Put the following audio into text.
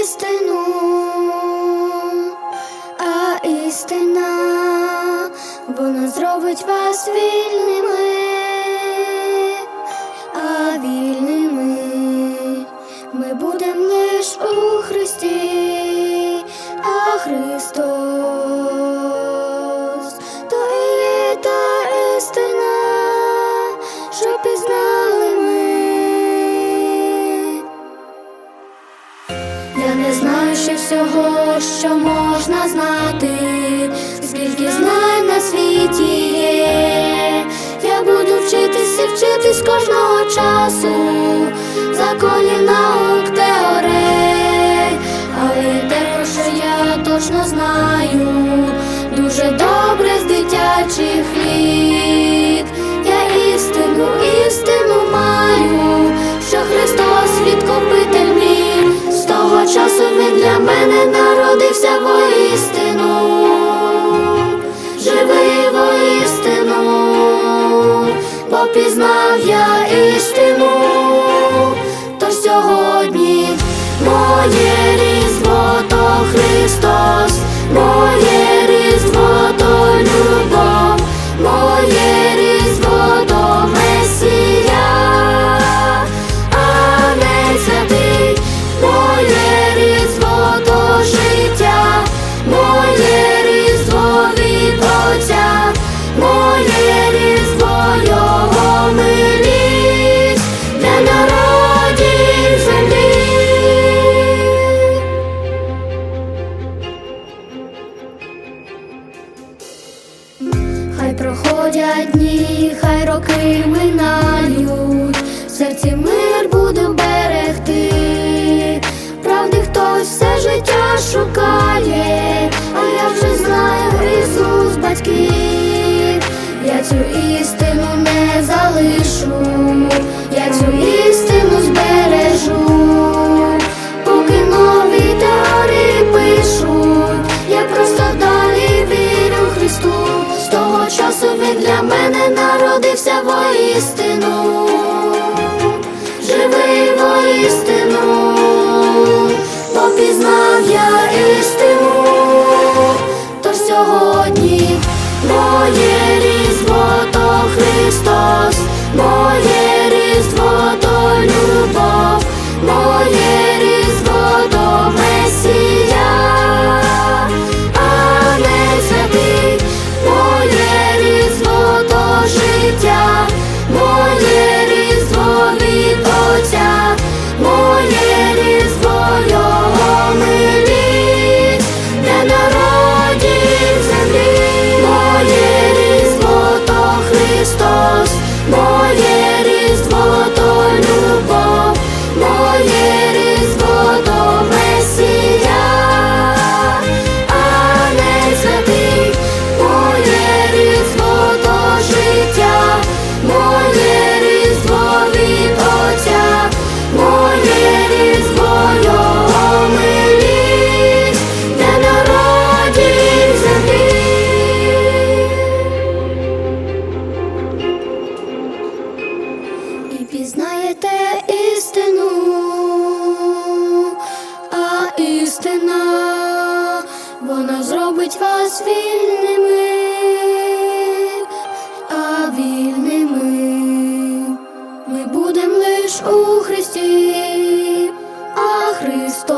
Істину, а істина, вона зробить вас вільними, а вільними ми будемо лиш у Христі, а Христос не знаю ще всього, що можна знати, скільки знань на світі є. Я буду вчитись і вчитись кожного часу, законів наук теорей, але те, що я точно знаю, дуже добре з дитячих воістину, живий воістину, бо пізнав я істину, то сьогодні моє різдво то Христос, моє проходять дні, хай роки минають, в серці мир буду берегти. Правди хтось все життя шукає, а я вже знаю Ісус батьків. Я цю істину не залишу, сьогодні моє різдво то Христос, різдво зробить вас вільними, а вільними ми будемо лиш у Христі, а Христос.